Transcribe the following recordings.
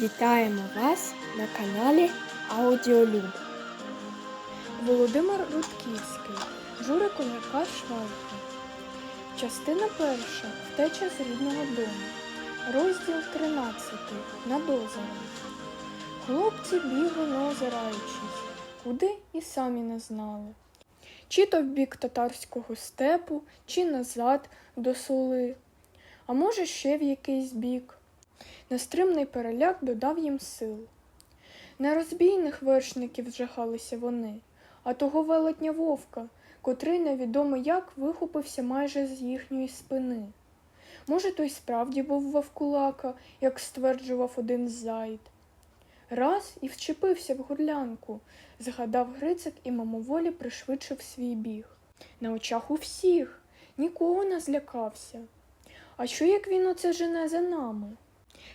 Вітаємо вас на каналі Аудіолюб. Володимир Рудківський, Журик Олега Швайка. Частина перша. Втеча з рідного дому. Розділ 13. Над озером. Хлопці бігли не озираючись, куди і самі не знали. Чи то в бік татарського степу, чи назад до соли, а може ще в якийсь бік. Нестримний переляк додав їм сил. Не розбійних вершників жахалися вони, а того велетня вовка, котрий невідомо як вихопився майже з їхньої спини. Може, той справді був вовкулака, як стверджував один зайд. Раз і вчепився в горлянку, згадав Грицик і мимоволі пришвидшив свій біг. На очах у всіх, нікого не злякався. А що як він оце жене за нами?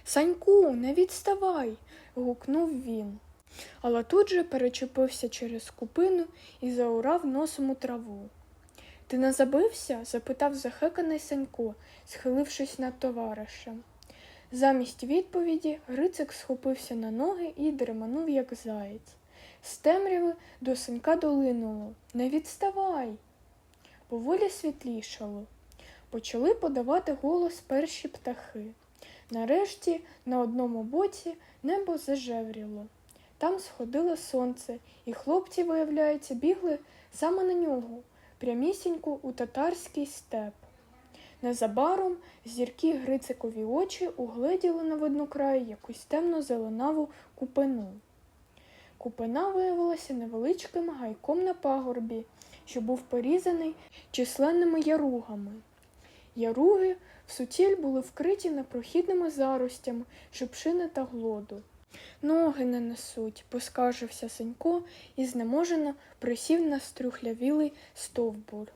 Саньку, не відставай. гукнув він. Але тут же перечепився через купину і заурав носом у траву. Ти не забився? запитав захеканий Санько, схилившись над товаришем. Замість відповіді Грицик схопився на ноги і дреманув, як заєць. З темряви до Санька долинуло Не відставай. Поволі світлішало. Почали подавати голос перші птахи. Нарешті на одному боці небо зажевріло. Там сходило сонце, і хлопці, виявляється, бігли саме на нього, прямісінько у татарський степ. Незабаром зіркі Грицикові очі угледіли на виднокраї якусь темно-зеленаву купину. Купина виявилася невеличким гайком на пагорбі, що був порізаний численними яругами. Яруги в суціль були вкриті непрохідними заростями шипшини та глоду. Ноги не несуть, поскаржився Сенько і знеможено присів на стрюхлявілий стовбур.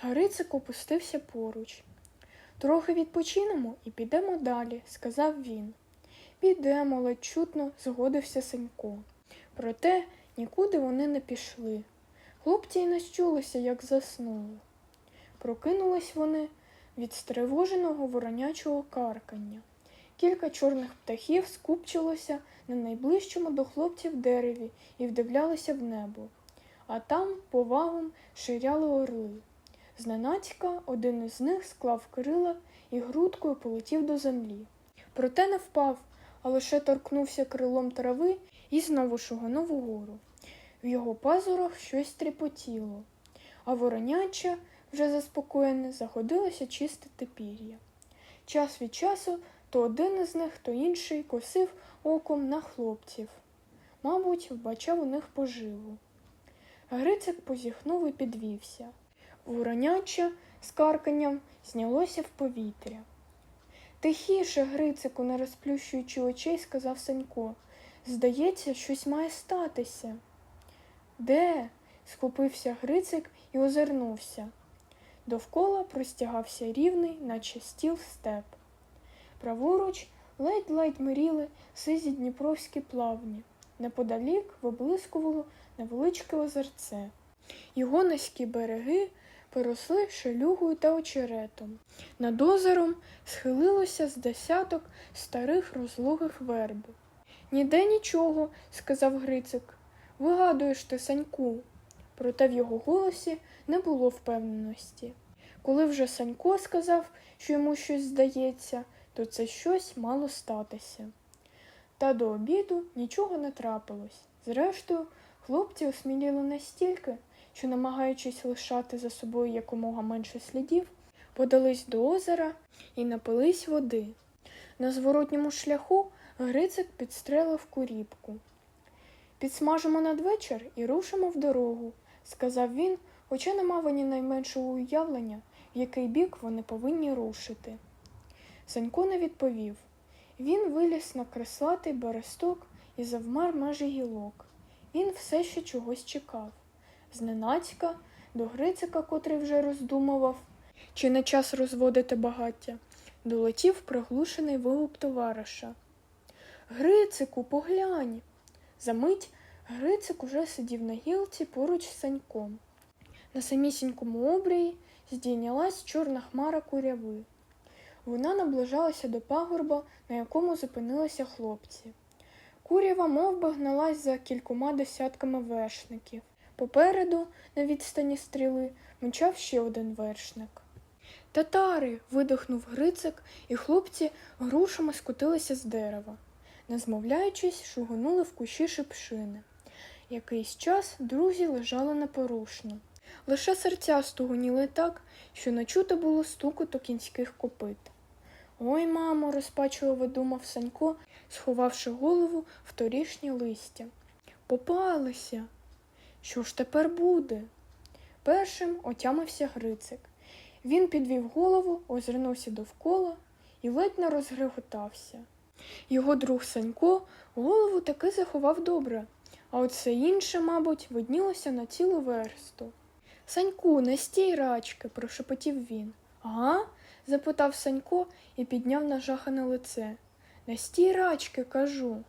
Гарицик опустився поруч. Трохи відпочинемо і підемо далі, сказав він. Підемо, ледь чутно згодився Сенько. Проте нікуди вони не пішли. Хлопці й не щулися, як заснули. Прокинулись вони від стривоженого воронячого каркання. Кілька чорних птахів скупчилося на найближчому до хлопців дереві і вдивлялися в небо, а там повагом ширяли орли. Зненацька один із них склав крила і грудкою полетів до землі. Проте не впав, а лише торкнувся крилом трави і знову шуганув угору. В його пазурах щось тріпотіло, а вороняча вже заспокоєне, заходилося чистити пір'я. Час від часу то один із них, то інший косив оком на хлопців. Мабуть, вбачав у них поживу. Грицик позіхнув і підвівся. Вороняча з карканням знялося в повітря. Тихіше, Грицику, не розплющуючи очей, сказав Санько. Здається, щось має статися. Де? схопився Грицик і озирнувся. Довкола простягався рівний, наче стіл степ. Праворуч ледь-ледь миріли сизі дніпровські плавні. Неподалік виблискувало невеличке озерце. Його низькі береги поросли шелюгою та очеретом. Над озером схилилося з десяток старих розлогих верб. Ніде нічого, сказав Грицик. Вигадуєш ти, Саньку. Проте в його голосі не було впевненості. Коли вже Санько сказав, що йому щось здається, то це щось мало статися. Та до обіду нічого не трапилось. Зрештою, хлопці осміліли настільки, що, намагаючись лишати за собою якомога менше слідів, подались до озера і напились води. На зворотньому шляху Грицик підстрелив куріпку. Підсмажимо надвечір і рушимо в дорогу, сказав він, хоча не мав ані найменшого уявлення, в який бік вони повинні рушити. Санько не відповів. Він виліз на креслатий бересток і завмер межі гілок. Він все ще чогось чекав. Зненацька до Грицика, котрий вже роздумував, чи не час розводити багаття, долетів приглушений вигук товариша. Грицику, поглянь. Замить Грицик уже сидів на гілці поруч з Саньком. На самісінькому обрії здійнялась чорна хмара куряви. Вона наближалася до пагорба, на якому зупинилися хлопці. Курява мов би гналась за кількома десятками вершників. Попереду, на відстані стріли, мчав ще один вершник. Татари. видихнув Грицик, і хлопці грушами скотилися з дерева. Не змовляючись, шугонули в кущі шипшини. Якийсь час друзі лежали непорушно. Лише серця стугоніли так, що не чути було стукоту кінських копит. Ой, мамо, розпачливо думав Санько, сховавши голову в торішнє листя. Попалися. Що ж тепер буде? Першим отямився Грицик. Він підвів голову, озирнувся довкола і ледь не розгриготався. Його друг Санько голову таки заховав добре, а все інше, мабуть, виднілося на цілу версту. Саньку, не стій рачки, прошепотів він. Ага? запитав Санько і підняв нажахане лице. Не стій рачки, кажу.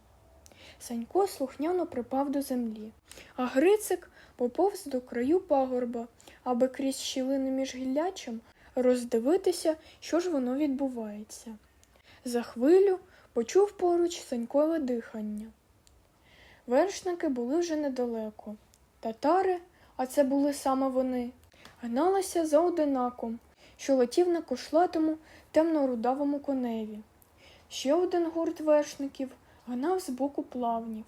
Санько слухняно припав до землі, а Грицик поповз до краю пагорба, аби крізь щілини між гіллячем роздивитися, що ж воно відбувається. За хвилю почув поруч Санькове дихання. Вершники були вже недалеко. Татари, а це були саме вони, гналися за одинаком, що летів на кошлатому темно-рудавому коневі. Ще один гурт вершників гнав з боку плавнів.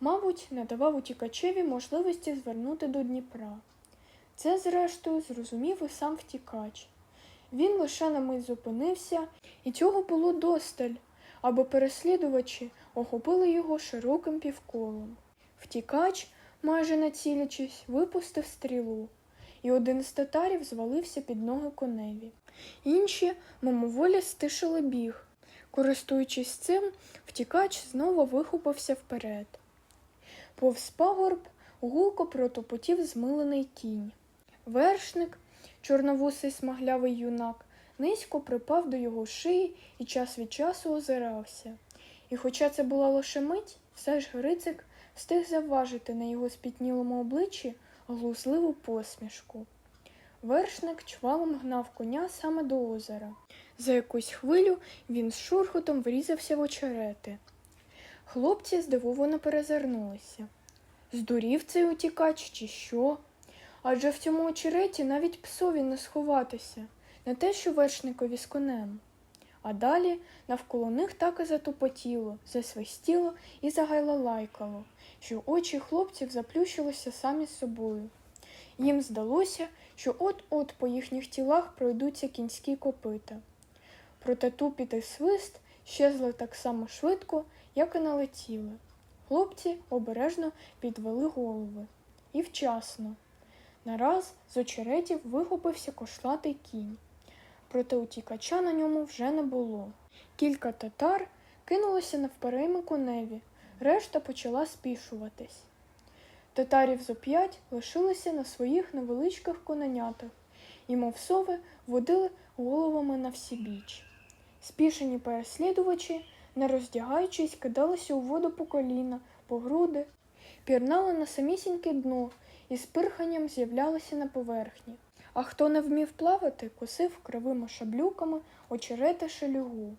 Мабуть, не давав утікачеві можливості звернути до Дніпра. Це, зрештою, зрозумів і сам втікач. Він лише на мить зупинився, і цього було досталь, аби переслідувачі охопили його широким півколом. Втікач, майже націлячись, випустив стрілу, і один з татарів звалився під ноги коневі. Інші мимоволі стишили біг. Користуючись цим, втікач знову вихопився вперед. Повз пагорб гулко протопотів змилений кінь. Вершник, чорновусий смаглявий юнак, низько припав до його шиї і час від часу озирався. І хоча це була лише мить, все ж Грицик встиг завважити на його спітнілому обличчі глузливу посмішку. Вершник чвалом гнав коня саме до озера. За якусь хвилю він з шурхотом врізався в очерети. Хлопці здивовано перезирнулися. Здурів цей утікач, чи що? Адже в цьому очереті навіть псові не сховатися, не те, що вершникові з конем. А далі навколо них так і затупотіло, засвистіло і загайлалайкало, що очі хлопців заплющилися самі з собою. Їм здалося, що от-от по їхніх тілах пройдуться кінські копита. Проте тупіт і свист щезли так само швидко, як і налетіли. Хлопці обережно підвели голови. І вчасно. Нараз з очеретів вихопився кошлатий кінь. Проте утікача на ньому вже не було. Кілька татар кинулося навперейми коневі, решта почала спішуватись. Татарів зо п'ять лишилися на своїх невеличких коненятах і, мов сови, водили головами на всі біч. Спішені переслідувачі, не роздягаючись, кидалися у воду по коліна, по груди, пірнали на самісіньке дно і з пирханням з'являлися на поверхні. А хто не вмів плавати, косив кривими шаблюками очерети шелюгу.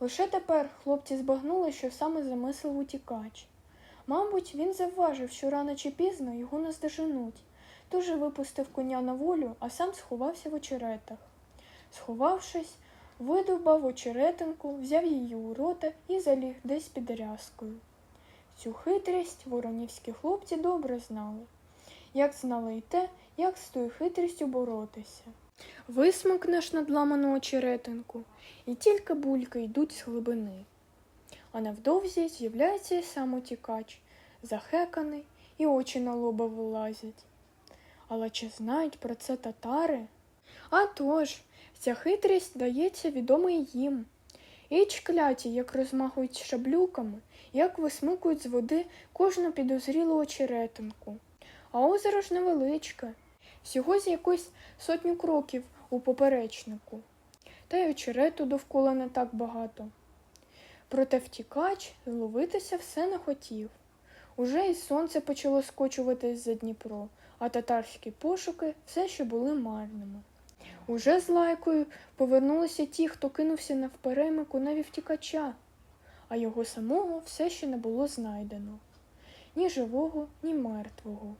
Лише тепер хлопці збагнули, що саме замислив утікач. Мабуть, він завважив, що рано чи пізно його наздоженуть, тож випустив коня на волю, а сам сховався в очеретах. Сховавшись, видовбав очеретинку, взяв її у рота і заліг десь під рязкою. Цю хитрість воронівські хлопці добре знали, як знали й те, як з тою хитрістю боротися. Висмикнеш надламану очеретинку, і тільки бульки йдуть з глибини. А невдовзі з'являється і сам утікач, захеканий, і очі на лоба вилазять. Але чи знають про це татари? А тож, ця хитрість дається відомо й їм. І кляті, як розмахують шаблюками, як висмикують з води кожну підозрілу очеретинку. А озеро ж невеличке, всього з якось сотню кроків у поперечнику, та й очерету довкола не так багато. Проте втікач зловитися все не хотів. Уже і сонце почало скочуватись за Дніпро, а татарські пошуки все ще були марними. Уже з лайкою повернулися ті, хто кинувся навперейми коневі втікача. а його самого все ще не було знайдено ні живого, ні мертвого.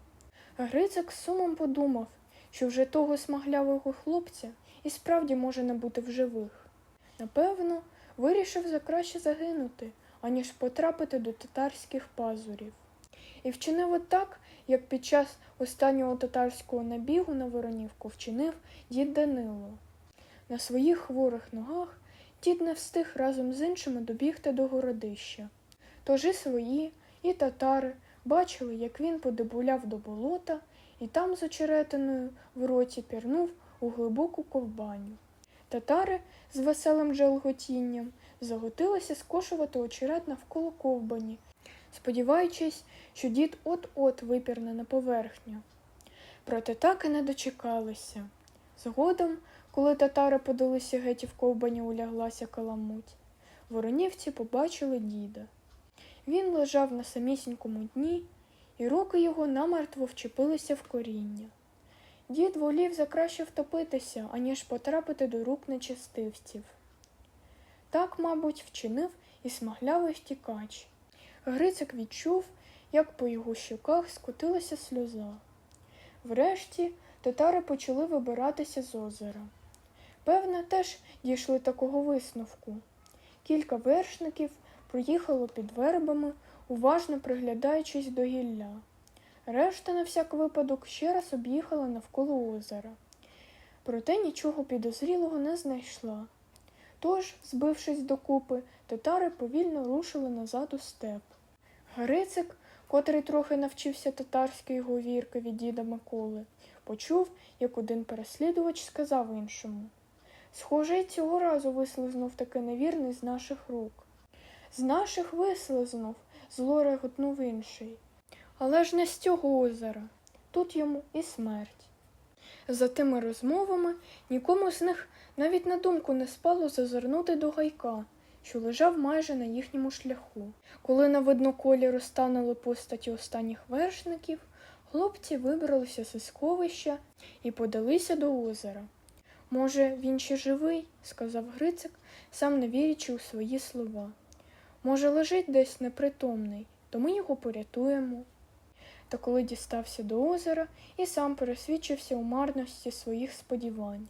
Грицик сумом подумав, що вже того смаглявого хлопця і справді може не бути в живих. Напевно, вирішив за краще загинути, аніж потрапити до татарських пазурів. І вчинив отак, як під час останнього татарського набігу на Воронівку вчинив дід Данило. На своїх хворих ногах дід не встиг разом з іншими добігти до городища. Тож і свої, і татари бачили, як він подебуляв до болота і там з очеретиною в роті пірнув у глибоку ковбаню. Татари з веселим джелготінням заготилися скошувати очерет навколо ковбані, сподіваючись, що дід от-от випірне на поверхню. Проте так і не дочекалися. Згодом, коли татари подалися геть в ковбані уляглася каламуть, воронівці побачили діда. Він лежав на самісінькому дні, і руки його намертво вчепилися в коріння. Дід волів закраще втопитися, аніж потрапити до рук нечистивців. Так, мабуть, вчинив і смаглявий втікач. Грицик відчув, як по його щоках скотилася сльоза. Врешті татари почали вибиратися з озера. Певне, теж дійшли такого висновку. Кілька вершників проїхало під вербами, уважно приглядаючись до гілля. Решта, на всяк випадок, ще раз об'їхала навколо озера. Проте нічого підозрілого не знайшла. Тож, збившись докупи, татари повільно рушили назад у степ. Грицик, котрий трохи навчився татарської говірки від діда Миколи, почув, як один переслідувач сказав іншому Схоже, цього разу вислизнув таки невірний з наших рук. З наших вислизнув, зло реготнув інший. Але ж не з цього озера. Тут йому і смерть. За тими розмовами нікому з них навіть на думку не спало зазирнути до гайка, що лежав майже на їхньому шляху. Коли на видноколі розтанули постаті останніх вершників, хлопці вибралися зі сховища і подалися до озера. Може, він ще живий, сказав Грицик, сам не вірячи у свої слова. Може, лежить десь непритомний, то ми його порятуємо. Та коли дістався до озера і сам пересвідчився у марності своїх сподівань.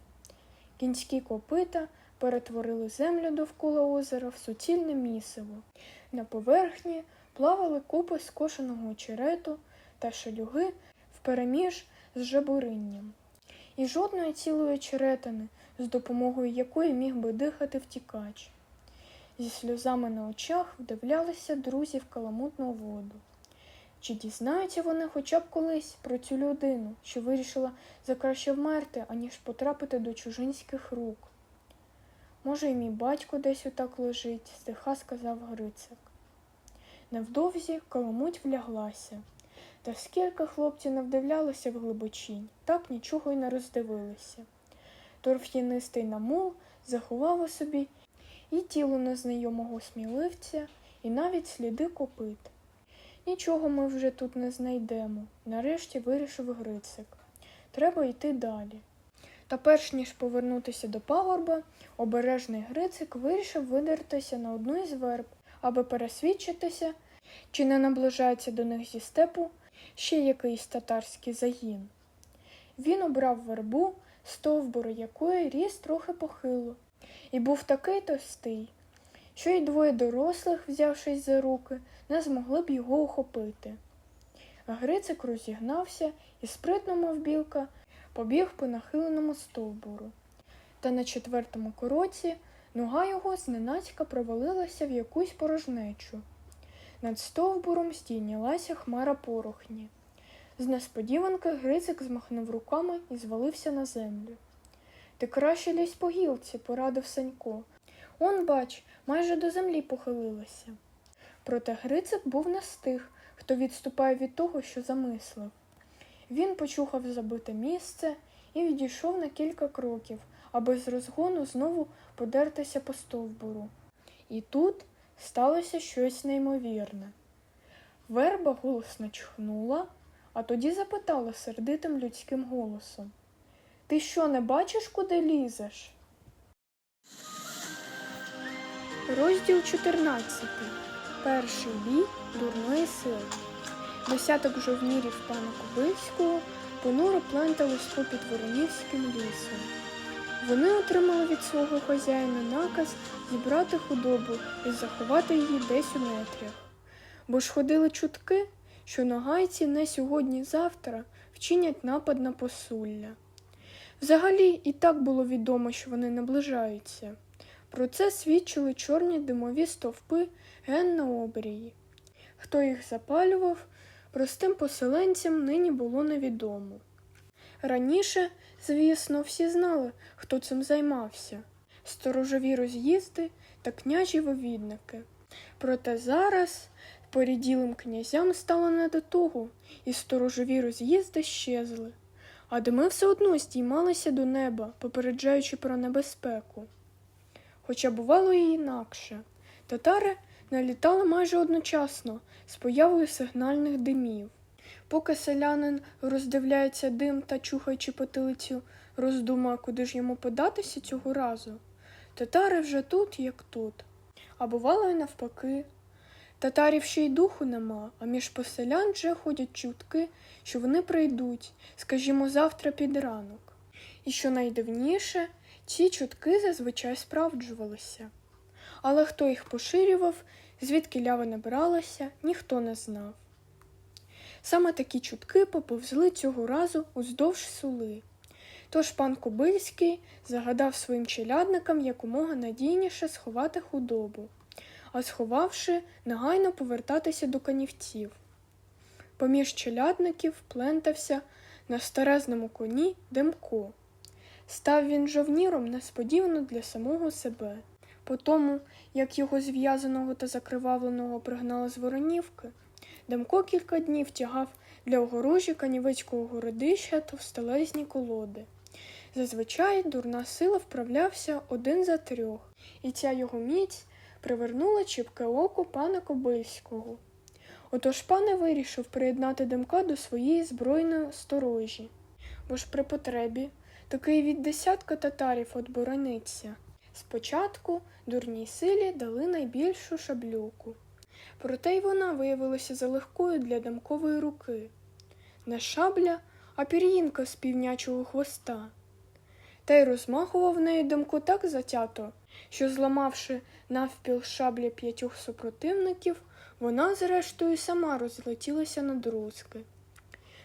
Кінські копита перетворили землю довкола озера в суцільне місиво. На поверхні плавали купи скошеного очерету та шелюги впереміж з жабуринням. І жодної цілої очеретини, з допомогою якої міг би дихати втікач. Зі сльозами на очах вдивлялися друзі в каламутну воду. Чи дізнаються вони хоча б колись про цю людину, що вирішила за краще вмерти, аніж потрапити до чужинських рук? Може, і мій батько десь отак лежить, стиха сказав Грицик. Невдовзі каламуть вляглася, та скільки хлопці не вдивлялися в глибочінь, так нічого й не роздивилися. Торф'янистий намул заховав у собі і тіло незнайомого сміливця, і навіть сліди копит. Нічого ми вже тут не знайдемо, нарешті вирішив Грицик. Треба йти далі. Та перш ніж повернутися до пагорба, обережний Грицик вирішив видертися на одну із верб, аби пересвідчитися, чи не наближається до них зі степу ще якийсь татарський загін. Він обрав вербу, стовбур якої ріс трохи похило, і був такий товстий, що й двоє дорослих, взявшись за руки, не змогли б його ухопити. Грицик розігнався і спритно, мов білка, побіг по нахиленому стовбуру. Та на четвертому короці нога його зненацька провалилася в якусь порожнечу. Над стовбуром стійнялася хмара порохні. З несподіванки Грицик змахнув руками і звалився на землю. Ти краще лізь по гілці, порадив Санько. Он, бач, майже до землі похилилася. Проте Грицик був не з тих, хто відступає від того, що замислив. Він почухав забите місце і відійшов на кілька кроків, аби з розгону знову подертися по стовбуру. І тут сталося щось неймовірне. Верба голосно чхнула, а тоді запитала сердитим людським голосом Ти що, не бачиш, куди лізеш? Розділ 14. Перший бій дурної сили. Десяток жовнірів пана Кобильського понуро плентались попід Воронівським лісом. Вони отримали від свого хазяїна наказ зібрати худобу і заховати її десь у нетрях. Бо ж ходили чутки, що нагайці не сьогодні-завтра вчинять напад на посулля. Взагалі і так було відомо, що вони наближаються. Про це свідчили чорні димові стовпи ген на обрії. Хто їх запалював, простим поселенцям нині було невідомо. Раніше, звісно, всі знали, хто цим займався сторожові роз'їзди та княжі вивідники. Проте зараз поріділим князям стало не до того, і сторожові роз'їзди щезли, а дими все одно здіймалися до неба, попереджаючи про небезпеку. Хоча бувало і інакше. Татари налітали майже одночасно з появою сигнальних димів. Поки селянин роздивляється дим та чухаючи потилицю, роздумує, куди ж йому податися цього разу. Татари вже тут, як тут. А бувало й навпаки. Татарів ще й духу нема, а між поселян вже ходять чутки, що вони прийдуть, скажімо, завтра під ранок. І що найдивніше, ці чутки зазвичай справджувалися. Але хто їх поширював, звідки лява набиралася, ніхто не знав. Саме такі чутки поповзли цього разу уздовж сули. Тож пан Кобильський загадав своїм челядникам якомога надійніше сховати худобу, а сховавши, негайно повертатися до канівців. Поміж челядників плентався на старезному коні Демко. Став він жовніром несподівано для самого себе. По тому, як його зв'язаного та закривавленого пригнали з Воронівки, Демко кілька днів тягав для огорожі канівецького городища товстелезні колоди. Зазвичай дурна сила вправлявся один за трьох, і ця його міць привернула чіпке око пана Кобильського. Отож пане вирішив приєднати Демка до своєї збройної сторожі, бо ж при потребі такий від десятка татарів отборониться. Спочатку дурній силі дали найбільшу шаблюку. Проте й вона виявилася залегкою для дамкової руки. Не шабля, а пір'їнка з півнячого хвоста. Та й розмахував нею Демко так затято, що, зламавши навпіл шаблі п'ятьох супротивників, вона, зрештою, сама розлетілася на друзки.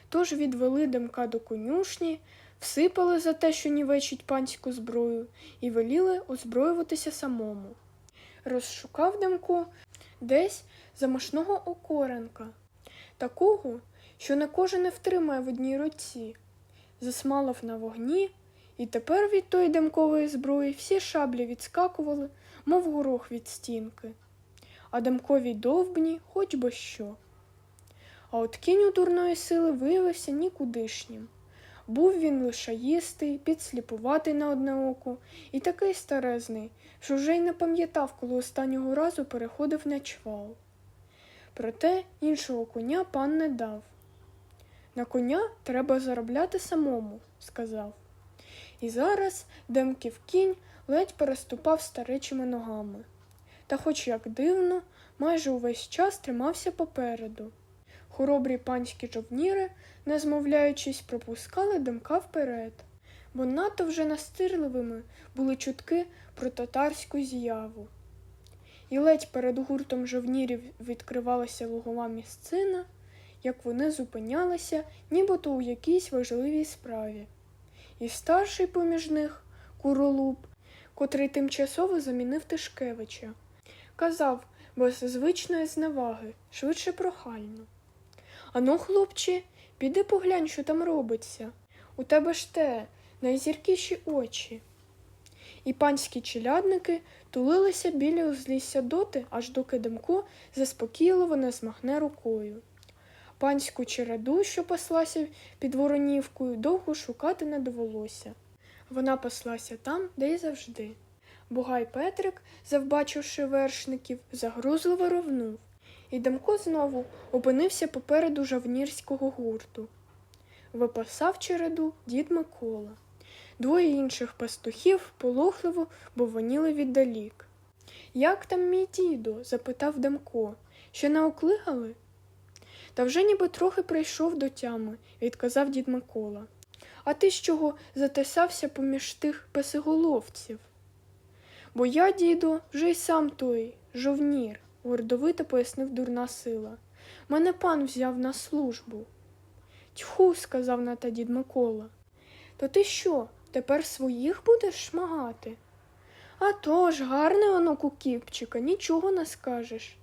Тож відвели Демка до конюшні, всипали за те, що нівечить панську зброю, і веліли озброюватися самому. Розшукав Демко десь замашного окоренка, такого, що не кожен не втримає в одній руці, засмалив на вогні, і тепер від тої демкової зброї всі шаблі відскакували, мов горох від стінки, а демкові довбні хоч би що. А от кінь у дурної сили виявився нікудишнім. Був він лишаїстий, підсліпуватий на одне око і такий старезний, що вже й не пам'ятав, коли останнього разу переходив на чвал. Проте іншого коня пан не дав. На коня треба заробляти самому, сказав. І зараз демків кінь ледь переступав старечими ногами. Та, хоч як дивно, майже увесь час тримався попереду. Хоробрі панські жовніри, не змовляючись, пропускали демка вперед, бо надто вже настирливими були чутки про татарську з'яву. І ледь перед гуртом жовнірів відкривалася лугова місцина, як вони зупинялися, нібито у якійсь важливій справі. І старший поміж них, куролуб, котрий тимчасово замінив Тишкевича, казав без звичної зневаги, швидше прохально. Ану, хлопче, піди поглянь, що там робиться. У тебе ж те найзіркіші очі. І панські челядники тулилися біля узлісся доти, аж доки Демко заспокійливо не змахне рукою. Панську череду, що паслася під Воронівкою, довго шукати не довелося. Вона паслася там, де й завжди. Бугай Петрик, завбачивши вершників, загрузливо ровнув, і Демко знову опинився попереду жавнірського гурту. Випасав череду дід Микола. Двоє інших пастухів полохливо бовоніли віддалік. Як там мій дідо? запитав Демко. Ще не оклигали? Та вже ніби трохи прийшов до тями, відказав дід Микола. А ти з чого затисався поміж тих песиголовців? Бо я, діду, вже й сам той, жовнір, гордовито пояснив дурна сила. Мене пан взяв на службу. Тьху, сказав на те дід Микола. То ти що, тепер своїх будеш шмагати? А то ж, гарне воно кукіпчика, нічого не скажеш.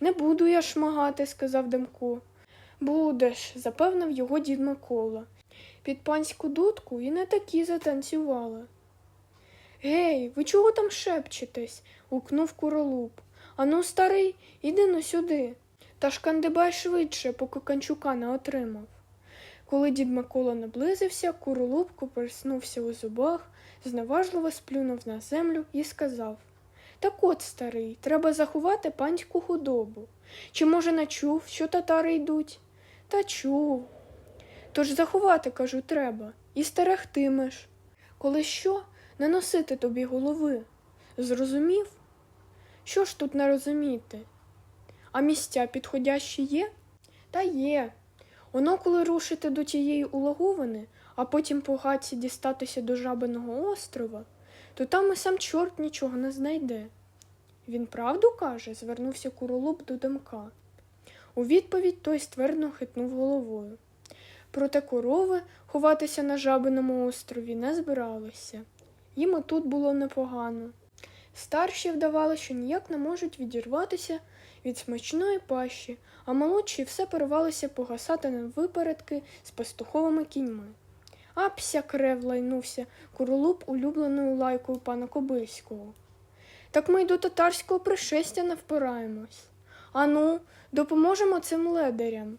Не буду я шмагати, сказав Демко. Будеш, запевнив його дід Микола. Під панську дудку і не такі затанцювали. Гей, ви чого там шепчетесь? гукнув куролуб. Ану, старий, іди но сюди. Та шкандибай швидше, поки канчука не отримав. Коли дід Микола наблизився, куролуб коперснувся у зубах, зневажливо сплюнув на землю і сказав Так от, старий, треба заховати панську худобу. Чи, може, не чув, що татари йдуть? Та чув. Тож заховати, кажу, треба, і стерегтимеш. Коли що, не носити тобі голови. Зрозумів? Що ж тут не розуміти? А місця підходящі є? Та є. Воно, коли рушити до тієї улаговини, а потім по гаці дістатися до жабиного острова, то там і сам чорт нічого не знайде. Він правду каже? звернувся куролуб до Демка. У відповідь той ствердно хитнув головою. Проте корови ховатися на жабиному острові не збиралися. Їм і тут було непогано. Старші вдавали, що ніяк не можуть відірватися від смачної пащі, а молодші все перевалися погасати на випередки з пастуховими кіньми. А пся крев лайнувся куролуб улюбленою лайкою пана Кобильського. Так ми й до татарського пришестя не впираємось. Ану, допоможемо цим ледарям.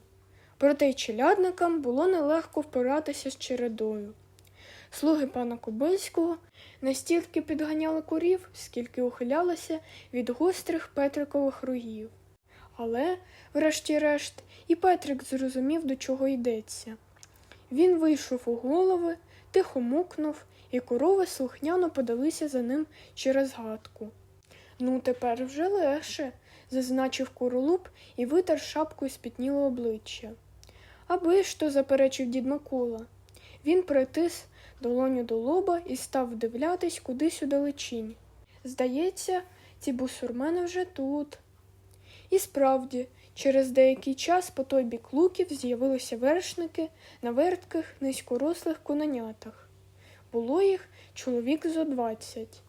Проте й челядникам було нелегко впиратися з чередою. Слуги пана Кобильського настільки підганяли курів, скільки ухилялися від гострих Петрикових рогів. Але, врешті-решт, і Петрик зрозумів, до чого йдеться. Він вийшов у голови, тихо мукнув, і корови слухняно подалися за ним через гадку. Ну, тепер вже легше, зазначив куролуб і витер шапкою спітніле обличчя. Аби ж то заперечив дід Микола. Він притис долоню до лоба і став вдивлятись кудись удалечінь. Здається, ці бусурмени вже тут. І справді, через деякий час по той бік луків з'явилися вершники на вертких, низькорослих кононятах. Було їх чоловік зо двадцять.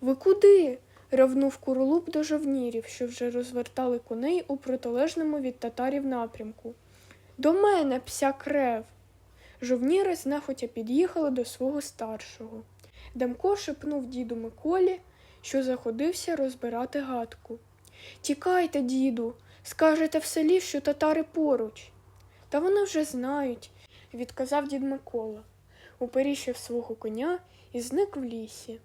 Ви куди? ревнув куролуб до жовнірів, що вже розвертали коней у протилежному від татарів напрямку. До мене, пся крев. Жовніри знехотя під'їхали до свого старшого. Демко шепнув діду Миколі, що заходився розбирати гадку. Тікайте, діду, скажете в селі, що татари поруч. Та вони вже знають, відказав дід Микола, уперіщив свого коня і зник в лісі.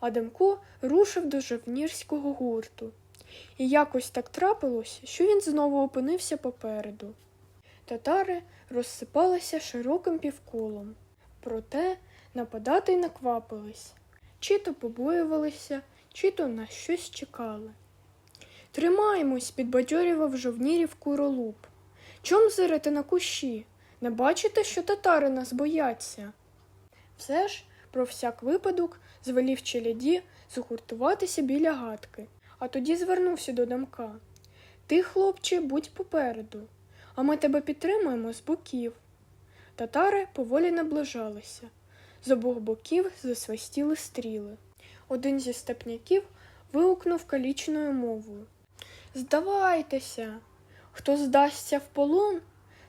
А Демко рушив до жовнірського гурту. І якось так трапилось, що він знову опинився попереду. Татари розсипалися широким півколом, проте нападати й не квапились, чи то побоювалися, чи то на щось чекали. Тримаймось, підбадьорював жовнірів куролуб. Чом зирите на кущі? Не бачите, що татари нас бояться? Все ж, про всяк випадок, звелів челяді згуртуватися біля гадки, а тоді звернувся до Демка. Ти, хлопче, будь попереду, а ми тебе підтримуємо з боків. Татари поволі наближалися. З обох боків засвистіли стріли. Один зі степняків вигукнув калічною мовою. Здавайтеся, хто здасться в полон,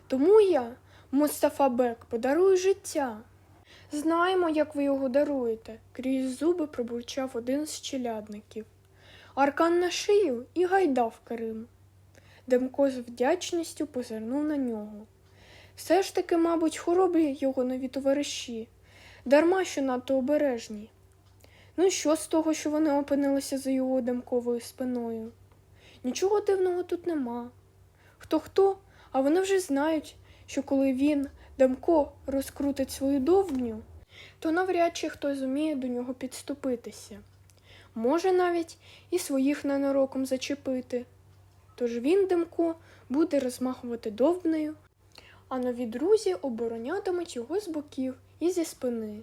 тому я, Мустафа Бек, подарую життя. Знаємо, як ви його даруєте, крізь зуби пробурчав один з челядників. Аркан на шию і гайда в Крим. Демко з вдячністю позирнув на нього. Все ж таки, мабуть, хоробрі його нові товариші, дарма що надто обережні. Ну, що з того, що вони опинилися за його демковою спиною? Нічого дивного тут нема. Хто хто, а вони вже знають, що коли він, Демко, розкрутить свою довбню, то навряд чи хтось зуміє до нього підступитися. може навіть і своїх ненароком зачепити. Тож він, Демко, буде розмахувати довбнею, а нові друзі оборонятимуть його з боків і зі спини.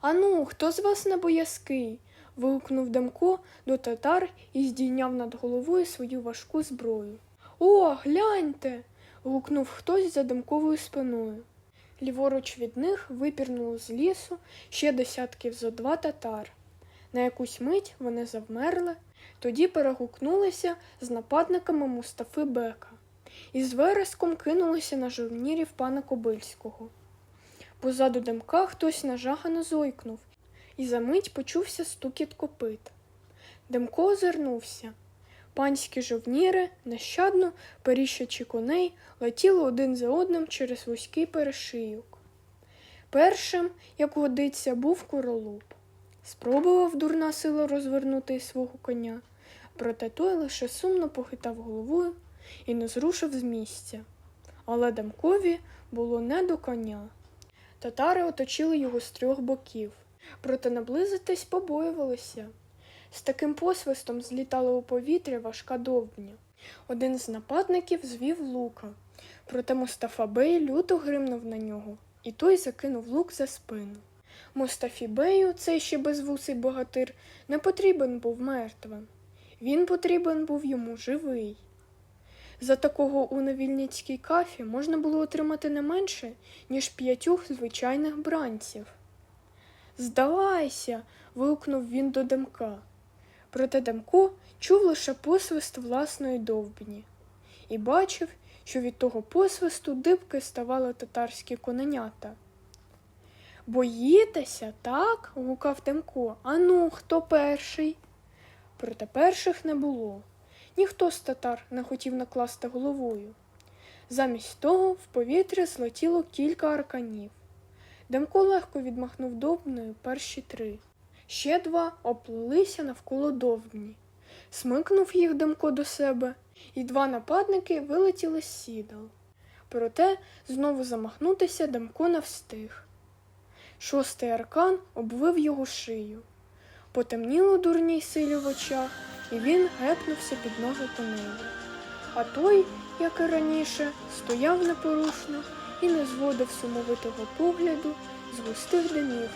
Ану, хто з вас не боязкий? Вигукнув Демко до татар і здійняв над головою свою важку зброю. О, гляньте. гукнув хтось за Демковою спиною. Ліворуч від них випірнуло з лісу ще десятків зо два татар. На якусь мить вони завмерли, тоді перегукнулися з нападниками Мустафи Бека і з вереском кинулися на жовнірів пана Кобильського. Позаду Демка хтось нажахано зойкнув, і за мить почувся стукіт копит. Демко озирнувся. Панські жовніри, нещадно, періщачи коней, летіли один за одним через вузький перешийок. Першим, як годиться, був королуб. Спробував дурна сила розвернути свого коня, проте той лише сумно похитав головою і не зрушив з місця. Але Демкові було не до коня. Татари оточили його з трьох боків, проте наблизитись побоювалися. З таким посвистом злітала у повітря важка довбня. Один з нападників звів лука, проте Мустафа Бей люто гримнув на нього, і той закинув лук за спину. Мустафі Бею, цей ще безвусий богатир, не потрібен був мертвим. Він потрібен був йому живий. За такого у невільницькій кафі можна було отримати не менше, ніж п'ятьох звичайних бранців. Здавайся. вигукнув він до Демка. Проте Демко чув лише посвист власної довбні і бачив, що від того посвисту дибки ставали татарські коненята. Боїтеся, так? гукав Демко. Ану, хто перший? Проте перших не було. Ніхто з татар не хотів накласти головою. Замість того в повітря злетіло кілька арканів. Демко легко відмахнув довбнею перші три. Ще два оплелися навколо довбні. Смикнув їх Демко до себе, і два нападники вилетіли з сідал. Проте знову замахнутися Демко не встиг. Шостий аркан обвив його шию. Потемніло дурній силі в очах, і він гепнувся під ноги коневі. А той, як і раніше, стояв непорушно і не зводив сумовитого погляду з густих димів,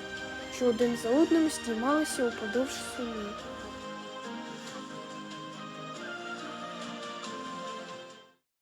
що один за одним здіймалися уподовж сумі.